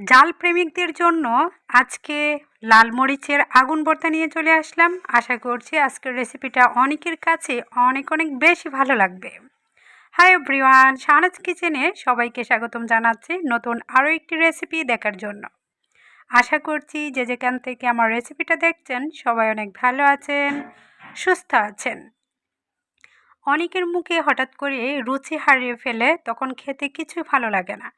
জাল প্রেমিকদের জন্য আজকে লাল মরিচের আগুন ভর্তা নিয়ে চলে আসলাম। আশা করছি আজকের রেসিপিটা অনেকের কাছে অনেক অনেক বেশি ভালো লাগবে। হাই এভরিওয়ান শাহনাজ কিচেনে সবাইকে স্বাগতম জানাচ্ছি নতুন আরও একটি রেসিপি দেখার জন্য। আশা করছি যে যেখান থেকে আমার রেসিপিটা দেখছেন সবাই অনেক ভালো আছেন, সুস্থ আছেন। অনেকের মুখে হঠাৎ করে রুচি হারিয়ে ফেলে তখন খেতে কিছু ভালো লাগে না।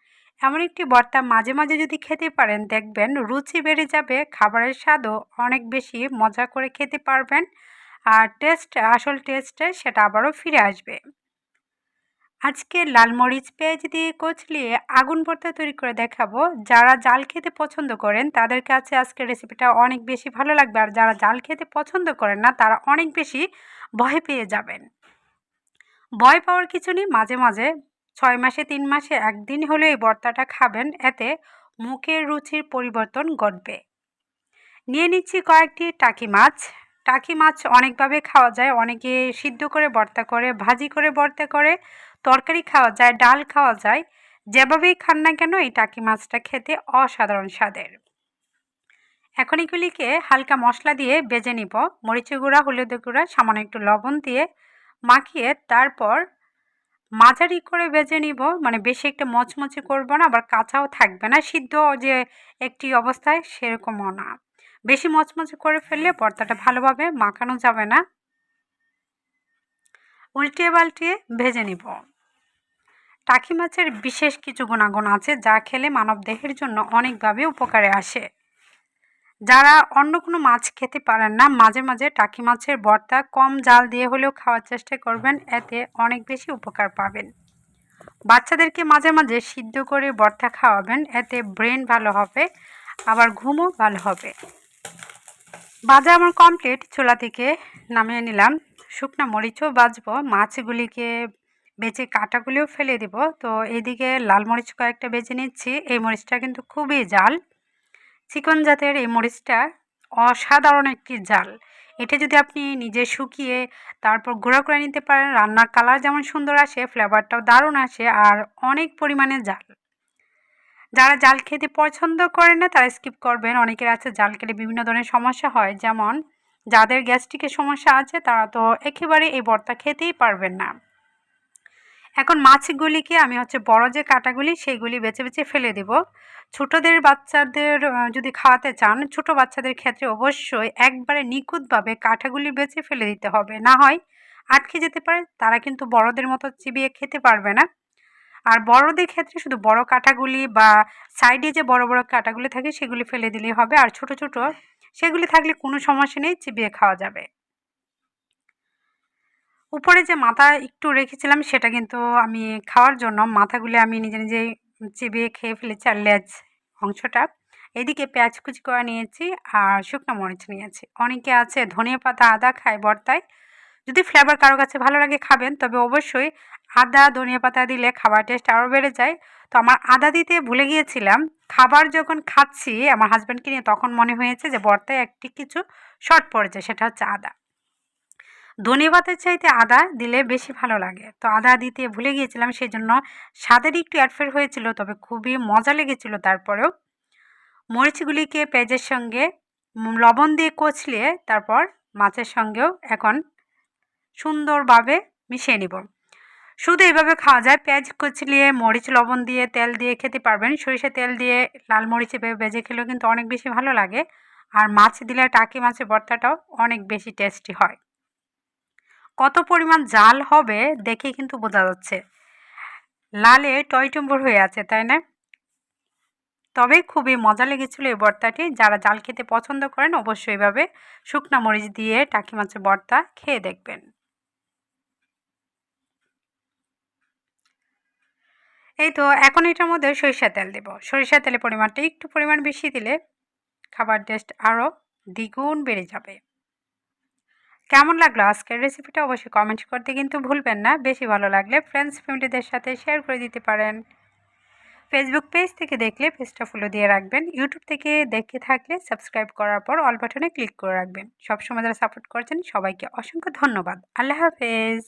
এমন একটি ভর্তা মাঝে মাঝে যদি খেতে পারেন, দেখবেন রুচি বেড়ে যাবে, খাবারের স্বাদও অনেক বেশি মজা করে খেতে পারবেন আর টেস্ট আসল টেস্টে সেটা আবারও ফিরে আসবে। আজকে লাল মরিচ, পেঁয়াজ দিয়ে কচলিয়ে আগুন ভর্তা তৈরি করে দেখাবো। যারা জাল খেতে পছন্দ করেন, তাদের কাছে আজকের রেসিপিটা অনেক বেশি ভালো লাগবে আর যারা জাল খেতে পছন্দ করেন না, তারা অনেক বেশি ভয় পেয়ে যাবেন। ভয় পাওয়ার কিছু নেই, মাঝে মাঝে ছয় মাসে, তিন মাসে একদিন হলেও এই ভর্তাটা খাবেন, এতে মুখের রুচির পরিবর্তন ঘটবে। নিয়ে নিচ্ছি কয়েকটি টাকি মাছ। টাকি মাছ অনেকভাবে খাওয়া যায়, অনেকে সিদ্ধ করে ভর্তা করে, ভাজি করে ভর্তা করে, তরকারি খাওয়া যায়, ডাল খাওয়া যায়। যেভাবেই খান না কেন এই টাকি মাছটা খেতে অসাধারণ স্বাদের। এখন এগুলিকে হালকা মশলা দিয়ে বেজে নিব। মরিচের গুঁড়া, হলুদের গুঁড়া, সামান্য একটু লবণ দিয়ে মাখিয়ে তারপর মাঝারি করে বেজে নিব। মানে বেশি একটা মচমচে করব না, আবার কাঁচাও থাকবে না। সিদ্ধ যে একটি অবস্থায় সেরকমও না। বেশি মচমচে করে ফেললে পর্দাটা ভালোভাবে মাখানো যাবে না। উল্টিয়ে পাল্টিয়ে ভেজে নিব। টাকি মাছের বিশেষ কিছু গুণাগুণ আছে, যা খেলে মানব দেহের জন্য অনেকভাবে উপকারে আসে। যারা অন্য কোনো মাছ খেতে পারেন না, মাঝে মাঝে টাকি মাছের ভর্তা কম জাল দিয়ে হলেও খাওয়ার চেষ্টা করবেন, এতে অনেক বেশি উপকার পাবেন। বাচ্চাদেরকে মাঝে মাঝে সিদ্ধ করে ভর্তা খাওয়াবেন, এতে ব্রেন ভালো হবে, আবার ঘুমও ভালো হবে। বাজা আমার কমপ্লিট চুলা থেকে নামিয়ে নিলাম। শুকনা মরিচও বাজবো, মাছগুলিকে বেজে কাটাগুলিও ফেলে দিব। তো এদিকে লাল মরিচ কয়েকটা বেজে নিচ্ছি, এই মরিচটা কিন্তু খুবই জাল। চিকন জাতের এই মরিচটা অসাধারণ একটি জাল। এটা যদি আপনি নিজে শুকিয়ে তারপর গুঁড়া করে নিতে পারেন, রান্নার কালার যেমন সুন্দর আসে ফ্লেভারটাও দারুণ আসে আর অনেক পরিমাণে জাল। যারা জাল খেতে পছন্দ করেন না, তারা স্কিপ করবেন। অনেকের আছে জাল খেলে বিভিন্ন ধরনের সমস্যা হয়, যেমন যাদের গ্যাস্ট্রিকের সমস্যা আছে, তারা তো একেবারে এই ভর্তা খেতেই পারবেন না। এখন মাছগুলিকে আমি হচ্ছে বড় যে কাটাগুলি, সেইগুলি বেছে বেছে ফেলে দেব। ছোটোদের বাচ্চাদের যদি খাওয়াতে চান, ছোট বাচ্চাদের ক্ষেত্রে অবশ্যই একবারে নিখুঁতভাবে কাঁটাগুলি বেছে ফেলে দিতে হবে। না হয় আটকে যেতে পারে, তারা কিন্তু বড়দের মতো চিবিয়ে খেতে পারবে না। আর বড়দের ক্ষেত্রে শুধু বড় কাঁটাগুলি বা সাইডে যে বড় বড় কাঁটাগুলি থাকে, সেগুলি ফেলে দিলেই হবে। আর ছোট ছোট, সেগুলি থাকলে কোনো সমস্যা নেই, চিবিয়ে খাওয়া যাবে। উপরে যে মাথা একটু রেখেছিলাম, সেটা কিন্তু আমি খাওয়ার জন্য মাথাগুলি আমি নিজে নিজেই চিবিয়ে খেয়ে ফেলেছি আর লেজ অংশটা। এদিকে পেঁয়াজ কুচি করে নিয়েছি আর শুকনো মরিচ নিয়েছি। অনেকে আছে ধনিয়া পাতা, আদা খায় বর্তায়। যদি ফ্লেভার কারও কাছে ভালো লাগে খাবেন, তবে অবশ্যই আদা, ধনিয়া পাতা দিলে খাবার টেস্ট আরও বেড়ে যায়। তো আমার আদা দিতে ভুলে গিয়েছিলাম। খাবার যখন খাচ্ছি, আমার হাজব্যান্ডকে নিয়ে তখন মনে হয়েছে যে বর্তায় একটি কিছু শর্ট পড়েছে, সেটা হচ্ছে আদা। ধনে পাতার চাইতে আদা দিলে বেশি ভালো লাগে। তো আদা দিতে ভুলে গিয়েছিলাম সেই জন্য স্বাদের একটু অ্যাডফের হয়েছিল, তবে খুবই মজা লেগেছিল তারপরেও। মরিচগুলিকে পেঁয়াজের সঙ্গে লবণ দিয়ে কচলিয়ে তারপর মাছের সঙ্গেও এখন সুন্দরভাবে মিশিয়ে নিব। শুধু এইভাবে খাওয়া যায়, পেঁয়াজ কচলিয়ে মরিচ, লবণ দিয়ে তেল দিয়ে খেতে পারবেন। সরিষা তেল দিয়ে লাল মরিচে বেজে খেলেও কিন্তু অনেক বেশি ভালো লাগে। আর মাছ দিলে টাকি মাছের ভর্তাটাও অনেক বেশি টেস্টি হয়। কত পরিমাণ জাল হবে দেখে কিন্তু বোঝা যাচ্ছে। লালে টয়টম্বর হয়ে আছে, তাই না? তবে খুবই মজা লেগেছিল এই বর্তাটি। যারা জাল খেতে পছন্দ করেন অবশ্যই এভাবে শুকনা মরিচ দিয়ে টাকি মাছের ভর্তা খেয়ে দেখবেন। এই তো, এখন এটার মধ্যে সরিষা তেল দেব। সরিষা তেলের পরিমাণটা একটু পরিমাণ বেশি দিলে খাবার টেস্ট আরও দ্বিগুণ বেড়ে যাবে। কেমন লাগল আজকের রেসিপিটা অবশ্যই কমেন্ট করতে কিন্তু ভুলবেন না। বেশি ভালো লাগলে ফ্রেন্ডস ফ্যামিলিদের সাথে শেয়ার করে দিতে পারেন। ফেসবুক পেজ থেকে দেখলে পেজটা ফলো দিয়ে রাখবেন। ইউটিউব থেকে দেখে থাকলে সাবস্ক্রাইব করার পর অল বাটনে ক্লিক করে রাখবেন। সবসময় যারা সাপোর্ট করছেন সবাইকে অসংখ্য ধন্যবাদ। আল্লাহ হাফেজ।